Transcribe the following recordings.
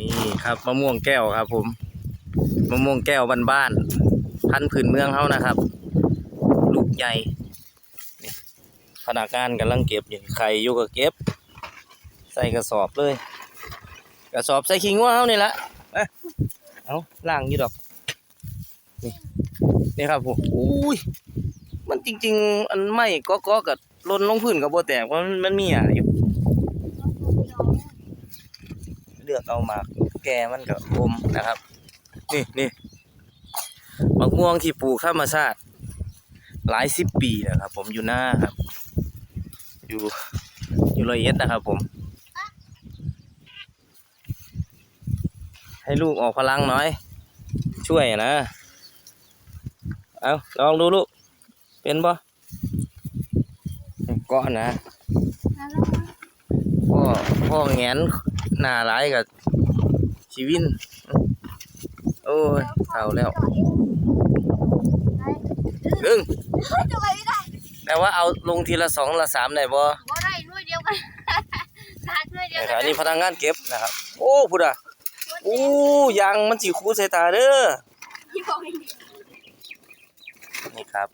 นี่ครับมะม่วงแก้วครับ ผมมะม่วงแก้วบ้านๆพันธุ์พื้นเมืองเขานะครับ ลูกใหญ่นี่พนักงานกำลังเก็บอยู่ไข่อยู่ก็เก็บ ใส่กระสอบเลย กระสอบใส่ขิงว่าเขานี่ละเอาเอาล่างอยู่ดอกนี่นี่ครับผมอุ้ยมันจริง ๆ อันไม่ก็ก็กับลนลงพื้นกับโบแตกมันมันมีอะอยู่ เลือกเอาหมากแก่มันก็อมนะครับ นี่นี่มะม่วงที่ปลูกธรรมชาติหลายสิบปีนะครับ ผมอยู่หน้าครับ อยู่อยู่ร้อยเอ็ดนะครับ ผม ให้ลูกออกพลังหน่อย ช่วยนะ เอาลองดูลูก เป็นบ่เก็นะพ่อพ่อแงน หน้าร้ายกับชีวิน โอ้ยเท่าแล้วดึงจะไปไม่ได้แต่ว่าเอาลงทีละสองละสามได้บ่บ่ได้หน่วยเดียวกันนัดหน่วยเดียวนะคกัรับนนี่พนักงานเก็บนะครับ โอ้พุดอะโอ้ยางมันสิคูใส่ตาเด้อที่บอกให้ดีนี่ครับ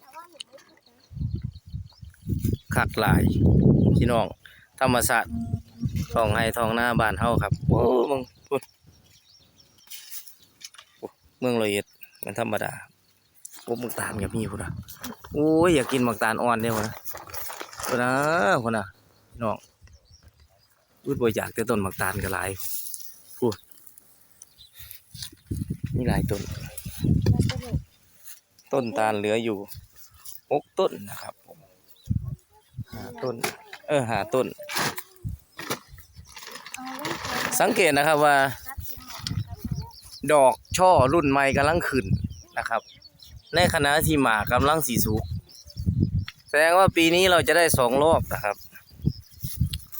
แต่ว่าหนูไม่ถูกนะคักหลายพี่น้องธรรมศาสตร์ ทองให้ทองหน้าบ้านเฮาครับโอ้มึงพูดเมืองร้อยเอ็ดมันธรรมดาโอ้มึงตามกับพี่พุดอะโอ้ยอยากกินมักตาลอ่อนเด้อพุ่นะพุ่นนะพุ่นนะน้องพูดบ่อยากแต่ต้นมักตาลก็หลายพูดนี่หลายต้น ต้นตาลเหลืออยู่หกต้นนะครับผมหาต้น เออหาต้น สังเกตนะครับว่า ดอกช่อรุ่นใหม่กำลังขึ้นนะครับ ในขณะที่หมากกำลังสีสุกแสดงว่าปีนี้เราจะได้สองรอบนะครับ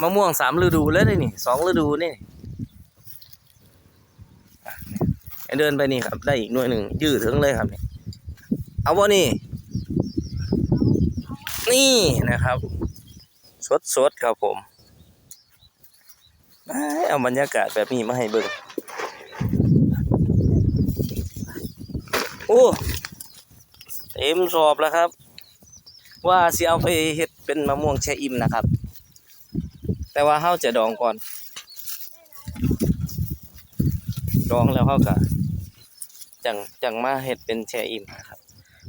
มะม่วงสามฤดูแล้วนี่นี่สองฤดูนี่เดินไปนี่ครับ ได้อีกหน่วยหนึ่งยืดถึงเลยครับนี่เอาบ่นี่ นี่นะครับ สดสดๆครับผม เอาบรรยากาศแบบนี้มาให้เบิ่งโอ้เต็มสอบแล้วครับ ว่าสิเอาไปเฮ็ดเป็นมะม่วงแช่อิ่มนะครับ แต่ว่าเฮาจะดองก่อน ดองแล้วเฮาก็จังจังมาเฮ็ดเป็นแช่อิ่มนะครับ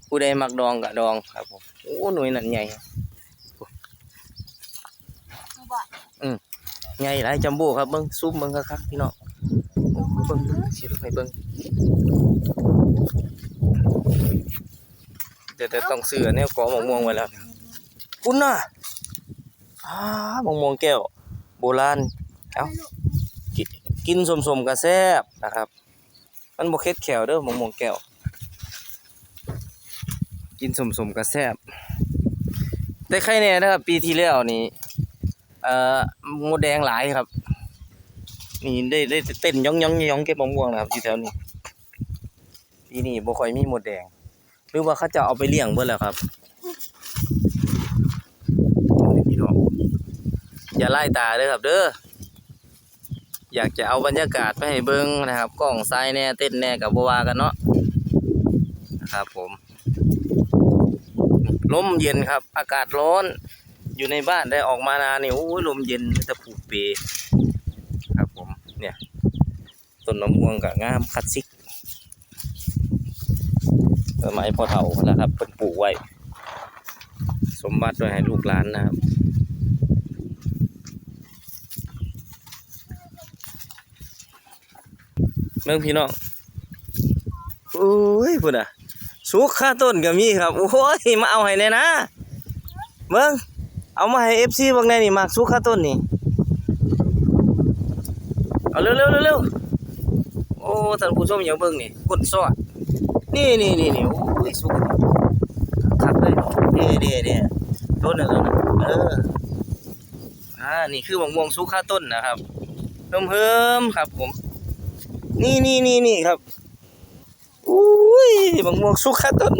ผู้ใดมักดองก็ดองครับผมโอ้หน่วยนั่นใหญ่บอก ใหญ่หลายจัมโบ้ครับเบิ่งซูมเบิ่งคักๆพี่น้องเบิ่งสิลงให้เบิ่งเดี๋ยวเดี๋ยวต้องซื้ออันนี้กอมะม่วงไว้แล้วคุณน่ะอ้ามะม่วงแก้ว โบราณเอ้ากินสมๆก็แซบนะครับ มันบ่เค็ดแขวเด้อมะม่วงแก้ว กินสมๆก็แซบแต่ใครแน่นะครับ ปีที่แล้วนี่ เอ่อมดแดงหลายครับ นี่ได้ได้เต้นย่องย่องย่องเก็บมะม่วงนะครับอยู่แถวนี้ปีนี้บ่ค่อยมีมดแดง หรือว่าเขาจะเอาไปเลี้ยงเบิดแล้วครับพี่น้องอย่าไล่ตาเด้อครับ เด้ออยากจะเอาบรรยากาศไปให้เบิ่งนะครับกล้องทรายแน่เต้นแน่กับบัวากันเนาะนะครับผมลมเย็นครับ อากาศร้อน อยู่ในบ้านได้ออกมานานนี่โอ้ยลมเย็นตะปูเปครับผมเนี่ยต้นมะม่วงกับงามคัดซิกสมัยพ่อเฒ่าแล้วครับเป็นปลูกไว้ สมบัติไว้ให้ลูกหลานนะครับเมืองพี่น้องโอ้ยพุ่นอะสุกค่าต้นก็มีครับ โอ้ย มาเอาให้แน่นะเมือง เอามาให้เอฟซีบางแน่นี่มากสุกค่าต้นนี่ เอาเร็วเร็วเร็วเร็วโอ้ท่านผู้ชมอย่าเบิ่งนี่กดซอดนี่นี่นี่นี่โอ้ยสุกคักเลยนี่นี่นี่ต้นนะต้นน่ะเอออ่านี่คือมะม่วงสุกค่าต้นนะครับเพิ่มเพิ่มครับผม นี่นี่นี่นี่ครับอุ้ยมะม่วงสุกค่าต้น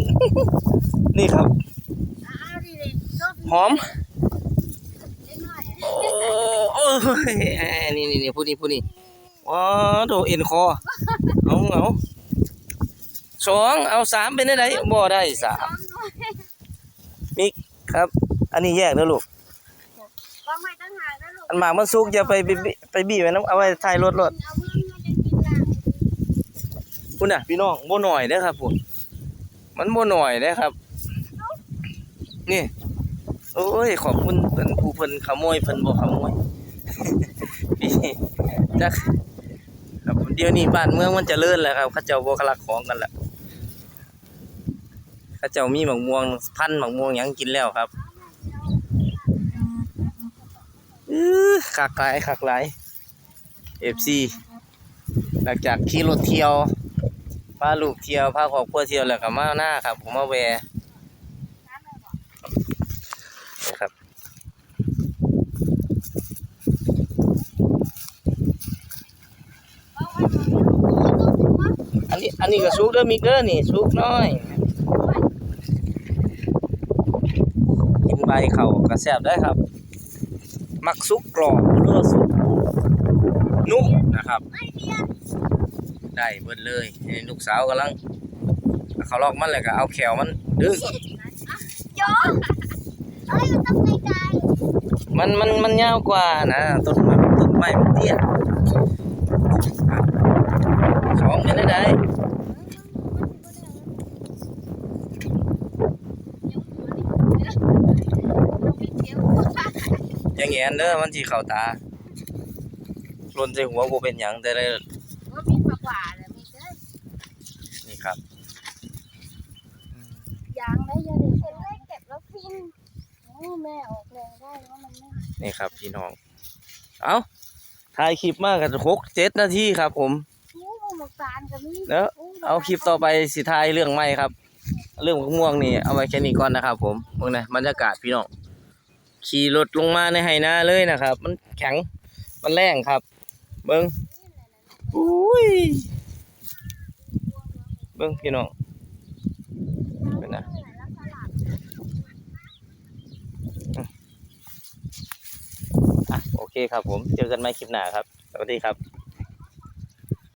นี่ครับหอม น้อยโอ้โอ้ยนี่นี่นี่พูดนี่พูดนี่ว้าวโถเอ็นคอเอาเอาสองเอาสามเป็นได้ไดบ่ได้สามน้อยมิกครับ อันนี้แยกแล้วลูกวางไว้ตั้งหากนะลูกอันหมากมันสุกอย่าไปบิไปบี้ไว้น้ำเอาไว้ท้ายรถรถเอาเพื่อนมันจะกินหลังคุณน่ะ พี่น้องบ่หน่อยเด้อครับผมมันบ่หน่อยเด้อครับ นี่ โอ้ย ขอบคุณเพิ่นผู้เพิ่นขโมยเพิ่นบ่ขโมย จักครับเดี๋ยวนี้บ้านเมืองมันจเจริญแล้วครับ เขาเจ้าบ่คลักของกันแล้วเขาเจ้ามีหมักม่วงพันหมักม่วงยังกินแล้วครับอื้อคักหลายคักหลาย FC หลังจากขี่รถเที่ยวพาลูกเที่ยวพาครอบครัวเที่ยวแล้วก็มาหน้าครับ ผมมาแวรับ อันนี้ก็สุกเด้อมิกเด้อนี่สุกน้อยกินใบเขาก็แซบได้ครับ มักสุกกรอบหรือสุกนุ่มนะครับ ได้เบิดเลยนี่ลูกสาวกำลังเขาลอกมันเลยก็เอาแขวมันดึงยอมันมันมันยาวกว่านะต้นไม้ต้นไม้มันเตี้ยสองเป็นได้ได ต้องไปเที่ยว อย่างเงี้ยเด้อมันสิเข้าตาลนใส่หัวบ่เป็นหยังแต่ได้ว่ามีมากกว่าเลยมีเด้อนี่ครับยางได้ยังเด็กคนแรกเก็บแล้วพินโอ้แม่ออกแรงได้ว่ามันไม่นี่ครับพี่น้อง เอาถ่ายคลิปมากันหกเจ็ดนาทีครับ ผมโอ้หมกตาลกับมีแล้วเอาคลิปต่อไปสิถ่ายเรื่องใหม่ครับ เรื่องมะม่วงนี่เอาไว้แค่นี้ก่อนนะครับ ผมเบิ่งนะบรรยากาศพี่น้อง ขี่รถลงมาในไหนาเลยนะครับ มันแข็งมันแรงครับ เบิ้งอุ้ยเบิ้งพี่น้องเป็นนะอะโอเคครับผม เจอกันใหม่คลิปหน้าครับ สวัสดีครับ